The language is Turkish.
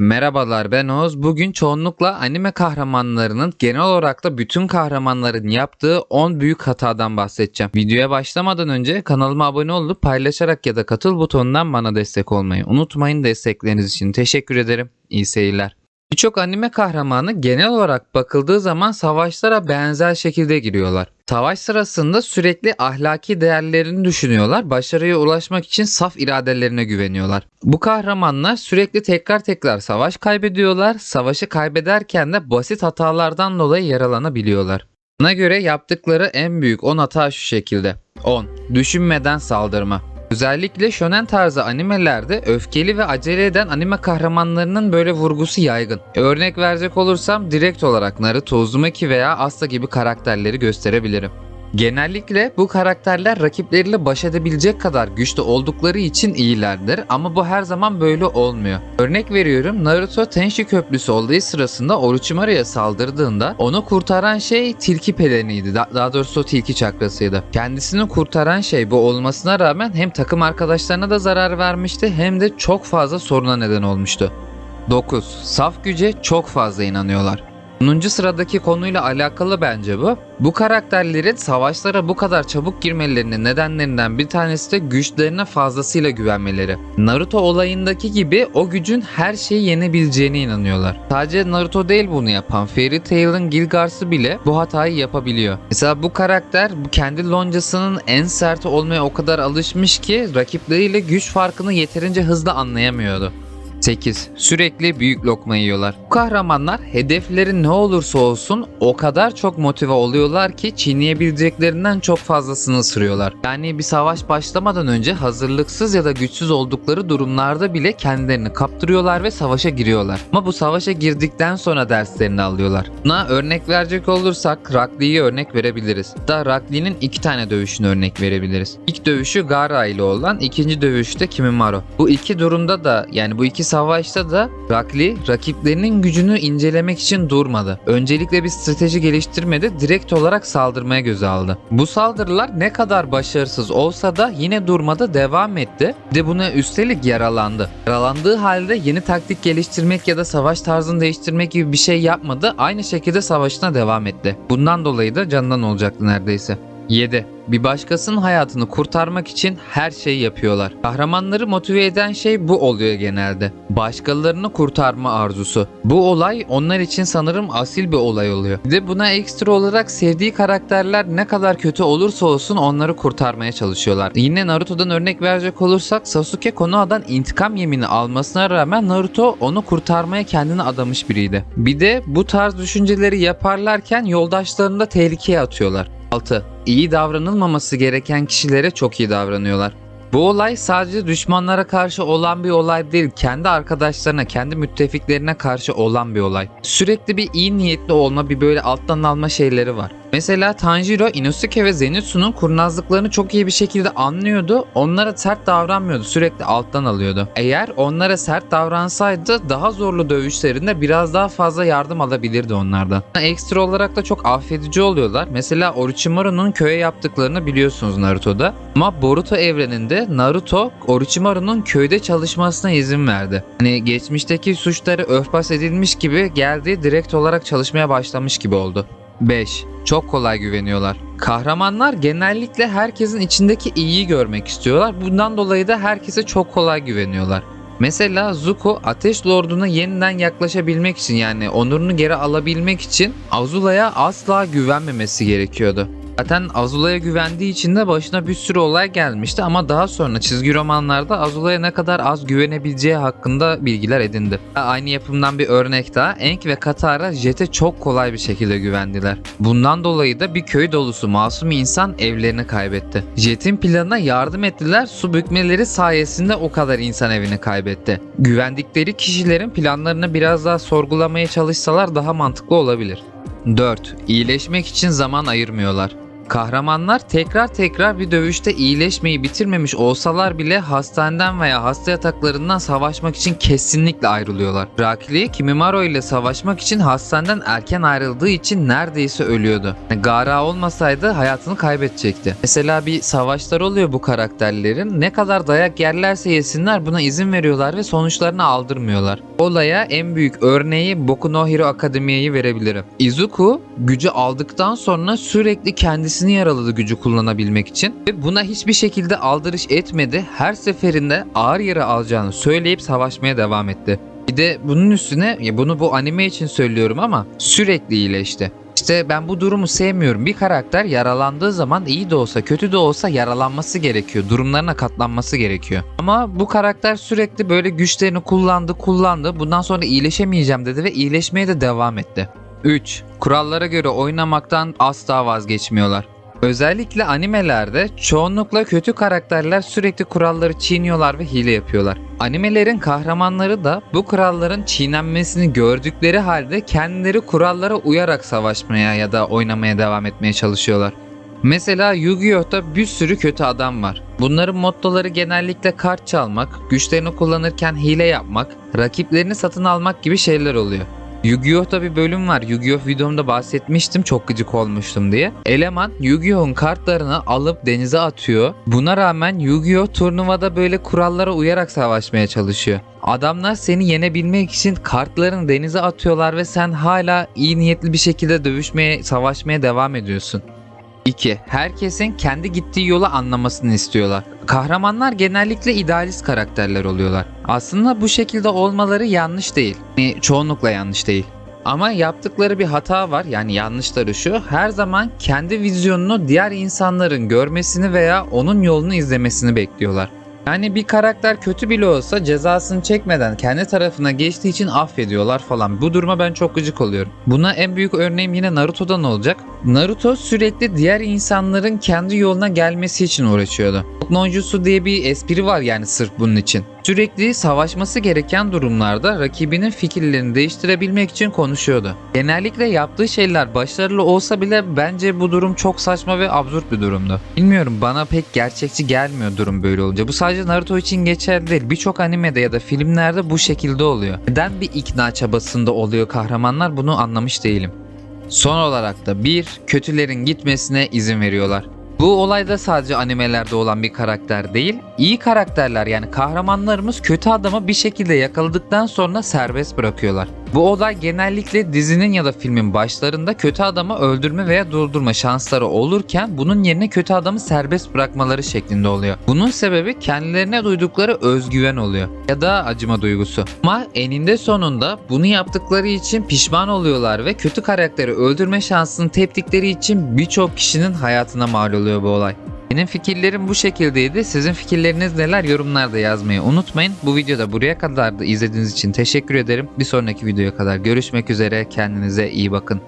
Merhabalar ben Oğuz. Bugün çoğunlukla anime kahramanlarının genel olarak da bütün kahramanların yaptığı 10 büyük hatadan bahsedeceğim. Videoya başlamadan önce kanalıma abone olup paylaşarak ya da katıl butonundan bana destek olmayı unutmayın. Destekleriniz için teşekkür ederim. İyi seyirler. Birçok anime kahramanı genel olarak bakıldığı zaman savaşlara benzer şekilde giriyorlar. Savaş sırasında sürekli ahlaki değerlerini düşünüyorlar, başarıya ulaşmak için saf iradelerine güveniyorlar. Bu kahramanlar sürekli tekrar tekrar savaş kaybediyorlar, savaşı kaybederken de basit hatalardan dolayı yaralanabiliyorlar. Buna göre yaptıkları en büyük 10 hata şu şekilde. 10. Düşünmeden saldırma. Özellikle shonen tarzı animelerde öfkeli ve acele eden anime kahramanlarının böyle vurgusu yaygın. Örnek verecek olursam direkt olarak Naruto, Uzumaki veya Asta gibi karakterleri gösterebilirim. Genellikle bu karakterler rakipleriyle baş edebilecek kadar güçlü oldukları için iyilerdir ama bu her zaman böyle olmuyor. Örnek veriyorum Naruto Tenshi Köprüsü olayı sırasında Orochimaru'ya saldırdığında onu kurtaran şey tilki peleniydi. Da- daha doğrusu tilki çakrasıydı. Kendisini kurtaran şey bu olmasına rağmen hem takım arkadaşlarına da zarar vermişti hem de çok fazla soruna neden olmuştu. 9. Saf güce çok fazla inanıyorlar. 10. sıradaki konuyla alakalı bence bu. Bu karakterlerin savaşlara bu kadar çabuk girmelerinin nedenlerinden bir tanesi de güçlerine fazlasıyla güvenmeleri. Naruto olayındaki gibi o gücün her şeyi yenebileceğine inanıyorlar. Sadece Naruto değil bunu yapan. Fairy Tail'ın Gilgars'ı bile bu hatayı yapabiliyor. Mesela bu karakter kendi loncasının en serti olmaya o kadar alışmış ki rakipleriyle güç farkını yeterince hızlı anlayamıyordu. 8. Sürekli büyük lokma yiyorlar. Bu kahramanlar hedefleri ne olursa olsun o kadar çok motive oluyorlar ki çiğneyebileceklerinden çok fazlasını ısırıyorlar. Yani bir savaş başlamadan önce hazırlıksız ya da güçsüz oldukları durumlarda bile kendilerini kaptırıyorlar ve savaşa giriyorlar. Ama bu savaşa girdikten sonra derslerini alıyorlar. Buna örnek verecek olursak Rock Lee'yi örnek verebiliriz. Da Rock Lee'nin iki tane dövüşünü örnek verebiliriz. İlk dövüşü Gaara ile olan, ikinci dövüşte Kimimaro. Bu iki durumda da yani bu iki savaşta da Lee rakiplerinin gücünü incelemek için durmadı. Öncelikle bir strateji geliştirmedi, direkt olarak saldırmaya göze aldı. Bu saldırılar ne kadar başarısız olsa da yine durmadı, devam etti. De buna üstelik yaralandı. Yaralandığı halde yeni taktik geliştirmek ya da savaş tarzını değiştirmek gibi bir şey yapmadı. Aynı şekilde savaşına devam etti. Bundan dolayı da canından olacaktı neredeyse. 7. Bir başkasının hayatını kurtarmak için her şeyi yapıyorlar. Kahramanları motive eden şey bu oluyor genelde. Başkalarını kurtarma arzusu. Bu olay onlar için sanırım asil bir olay oluyor. Bir de buna ekstra olarak sevdiği karakterler ne kadar kötü olursa olsun onları kurtarmaya çalışıyorlar. Yine Naruto'dan örnek verecek olursak Sasuke Konoha'dan intikam yemini almasına rağmen Naruto onu kurtarmaya kendini adamış biriydi. Bir de bu tarz düşünceleri yaparlarken yoldaşlarını da tehlikeye atıyorlar. 6. İyi davranılmaması gereken kişilere çok iyi davranıyorlar. Bu olay sadece düşmanlara karşı olan bir olay değil, kendi arkadaşlarına, kendi müttefiklerine karşı olan bir olay. Sürekli bir iyi niyetli olma, bir böyle alttan alma şeyleri var. Mesela Tanjiro, Inosuke ve Zenitsu'nun kurnazlıklarını çok iyi bir şekilde anlıyordu. Onlara sert davranmıyordu. Sürekli alttan alıyordu. Eğer onlara sert davransaydı daha zorlu dövüşlerinde biraz daha fazla yardım alabilirdi onlardan. Ekstra olarak da çok affedici oluyorlar. Mesela Orochimaru'nun köye yaptıklarını biliyorsunuz Naruto'da. Ama Boruto evreninde Naruto Orochimaru'nun köyde çalışmasına izin verdi. Hani geçmişteki suçları örtbas edilmiş gibi geldi direkt olarak çalışmaya başlamış gibi oldu. 5. Çok kolay güveniyorlar. Kahramanlar genellikle herkesin içindeki iyiyi görmek istiyorlar. Bundan dolayı da herkese çok kolay güveniyorlar. Mesela Zuko Ateş Lordu'na yeniden yaklaşabilmek için yani onurunu geri alabilmek için Azula'ya asla güvenmemesi gerekiyordu. Zaten Azula'ya güvendiği için de başına bir sürü olay gelmişti ama daha sonra çizgi romanlarda Azula'ya ne kadar az güvenebileceği hakkında bilgiler edindi. Aynı yapımdan bir örnek daha Enk ve Katara Jet'e çok kolay bir şekilde güvendiler. Bundan dolayı da bir köy dolusu masum insan evlerini kaybetti. Jet'in planına yardım ettiler su bükmeleri sayesinde o kadar insan evini kaybetti. Güvendikleri kişilerin planlarını biraz daha sorgulamaya çalışsalar daha mantıklı olabilir. 4. İyileşmek için zaman ayırmıyorlar. Kahramanlar tekrar tekrar bir dövüşte iyileşmeyi bitirmemiş olsalar bile hastaneden veya hasta yataklarından savaşmak için kesinlikle ayrılıyorlar. Rocky Kimimaro ile savaşmak için hastaneden erken ayrıldığı için neredeyse ölüyordu. Gara olmasaydı hayatını kaybedecekti. Mesela bir savaşlar oluyor bu karakterlerin. Ne kadar dayak yerlerse yesinler buna izin veriyorlar ve sonuçlarını aldırmıyorlar. Olaya en büyük örneği Boku no Hero Akademiye'yi verebilirim. Izuku gücü aldıktan sonra sürekli kendisini yaraladı gücü kullanabilmek için ve buna hiçbir şekilde aldırış etmedi. Her seferinde ağır yara alacağını söyleyip savaşmaya devam etti. Bir de bunun üstüne ya bunu bu anime için söylüyorum ama sürekli iyileşti. İşte ben bu durumu sevmiyorum. Bir karakter yaralandığı zaman iyi de olsa kötü de olsa yaralanması gerekiyor. Durumlarına katlanması gerekiyor. Ama bu karakter sürekli böyle güçlerini kullandı kullandı. Bundan sonra iyileşemeyeceğim dedi ve iyileşmeye de devam etti. 3. Kurallara göre oynamaktan asla vazgeçmiyorlar. Özellikle animelerde çoğunlukla kötü karakterler sürekli kuralları çiğniyorlar ve hile yapıyorlar. Animelerin kahramanları da bu kuralların çiğnenmesini gördükleri halde kendileri kurallara uyarak savaşmaya ya da oynamaya devam etmeye çalışıyorlar. Mesela Yu-Gi-Oh'ta bir sürü kötü adam var. Bunların mottoları genellikle kart çalmak, güçlerini kullanırken hile yapmak, rakiplerini satın almak gibi şeyler oluyor. Yu-Gi-Oh'ta bir bölüm var. Yu-Gi-Oh videomda bahsetmiştim çok gıcık olmuştum diye. Eleman Yu-Gi-Oh'un kartlarını alıp denize atıyor. Buna rağmen Yu-Gi-Oh turnuvada böyle kurallara uyarak savaşmaya çalışıyor. Adamlar seni yenebilmek için kartlarını denize atıyorlar ve sen hala iyi niyetli bir şekilde dövüşmeye, savaşmaya devam ediyorsun. 2. Herkesin kendi gittiği yolu anlamasını istiyorlar. Kahramanlar genellikle idealist karakterler oluyorlar. Aslında bu şekilde olmaları yanlış değil. Yani çoğunlukla yanlış değil. Ama yaptıkları bir hata var yani yanlışları şu her zaman kendi vizyonunu diğer insanların görmesini veya onun yolunu izlemesini bekliyorlar. Yani bir karakter kötü bile olsa cezasını çekmeden kendi tarafına geçtiği için affediyorlar falan. Bu duruma ben çok gıcık oluyorum. Buna en büyük örneğim yine Naruto'dan olacak. Naruto sürekli diğer insanların kendi yoluna gelmesi için uğraşıyordu. Nonjutsu diye bir espri var yani sırf bunun için. Sürekli savaşması gereken durumlarda rakibinin fikirlerini değiştirebilmek için konuşuyordu. Genellikle yaptığı şeyler başarılı olsa bile bence bu durum çok saçma ve absürt bir durumdu. Bilmiyorum bana pek gerçekçi gelmiyor durum böyle olunca. Bu sadece Naruto için geçerli değil. Birçok animede ya da filmlerde bu şekilde oluyor. Neden bir ikna çabasında oluyor kahramanlar bunu anlamış değilim. Son olarak da bir kötülerin gitmesine izin veriyorlar. Bu olayda sadece animelerde olan bir karakter değil, iyi karakterler yani kahramanlarımız kötü adamı bir şekilde yakaladıktan sonra serbest bırakıyorlar. Bu olay genellikle dizinin ya da filmin başlarında kötü adamı öldürme veya durdurma şansları olurken bunun yerine kötü adamı serbest bırakmaları şeklinde oluyor. Bunun sebebi kendilerine duydukları özgüven oluyor ya da acıma duygusu. Ama eninde sonunda bunu yaptıkları için pişman oluyorlar ve kötü karakteri öldürme şansını teptikleri için birçok kişinin hayatına mal oluyor bu olay. Benim fikirlerim bu şekildeydi. Sizin fikirleriniz neler yorumlarda yazmayı unutmayın. Bu videoda buraya kadar da izlediğiniz için teşekkür ederim. Bir sonraki videoya kadar görüşmek üzere. Kendinize iyi bakın.